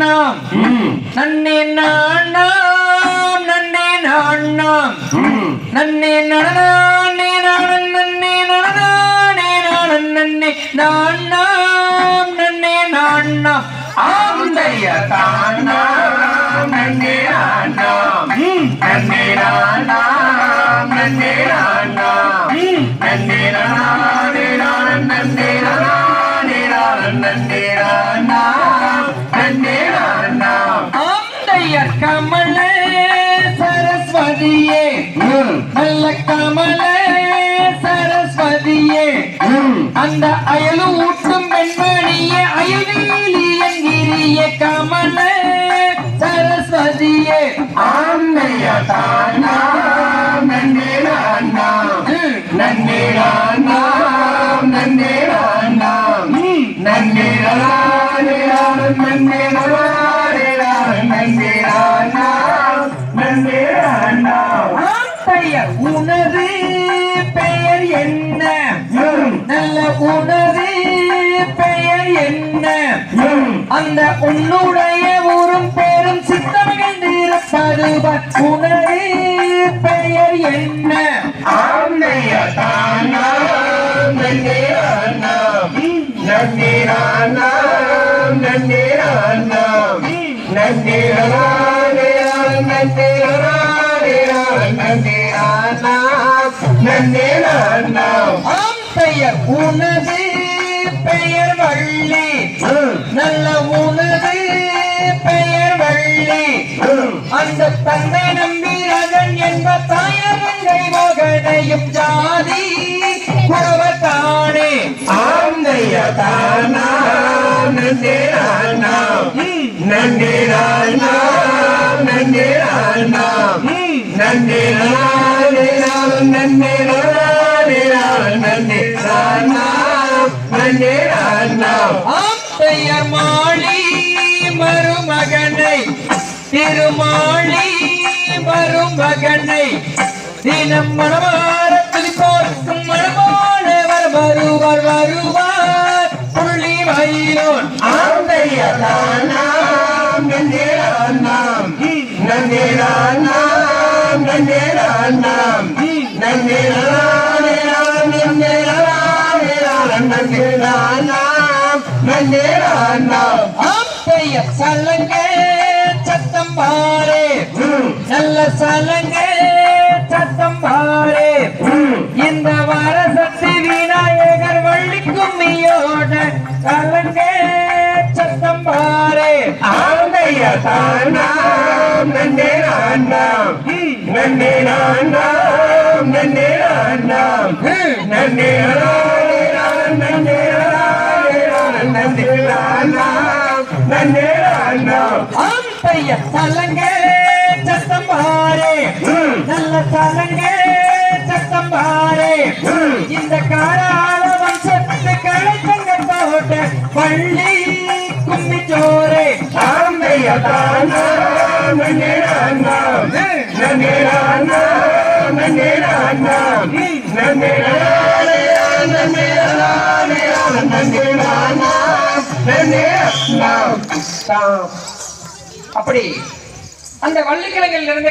நாணம். ம், நன்னே நாணம் நன்னே நாணம். ம். நன்னே நானே நாணம் நன்னே நானே நாணம் நன்னே நாணம் நன்னே நாணம். ஆந்தைய தாண்டாம் நன்னே ஆண்டாம் நன்னே ஆண்டாம் நன்னே கமல சரஸ்வதியே. நல்ல கமல சரஸ்வதியே. அந்த அயலு ஊட்டும் பெண்மணியே அயல்வீலி என்கிறிய கமல சரஸ்வதியே. ஆந்தைய தாண்டாம் நன்னே ஆண்டாம் நன்னே ஆண்டாம் நன்னே உனது பெயர் என்ன? நல்ல உனது பெயர் என்ன. அந்த உன்னுடைய ஊரும் பேரும் சித்தமகிழ்ந்திருப்பது உனது பெயர் என்ன? ஆந்தைய தாண்டாம் நன்னே ஆண்டாம் பெயர் உனது பெயர் வள்ளி. நல்ல உனது பெயர் வள்ளி. அந்த தந்தை நம்பிரகன் என்ப தாயகங்கை மகனையும் ஜாதி குறவத்தானே ஆந்தைய தாண்டாம் நன்னே ஆண்டாம் பெயர் மாளி மருமகனை திருமாளி மருமகனை. தினம் மனமார துதிப்போர்க்கும் மனமானவர் வருவார் வருவார். புள்ளி மயிலோன். ஆந்தைய தாண்டாம் நன்னே ஆண்டாம் சலங்க சத்தம் பாரே. நல்ல சலங்க சத்தம் பாரே. இந்த வரசக்தி விநாயகர் வள்ளி கும்மியோட சலங்க சத்தம் பாரே. ஆந்தைய தாண்டாம் நன்னே நன்னே ஆண்டாம் நன்னே பெயர் சலங்க சத்தம் பாரே நல்ல சலங்க சத்தம் பாரே இந்த காராள வம்சத்து கலைச்சங்க போட்ட பள்ளி நன்னே ஆண்டாம் நன்னே நானே அப்படி. அந்த வள்ளிக்கிழங்கில் இருந்து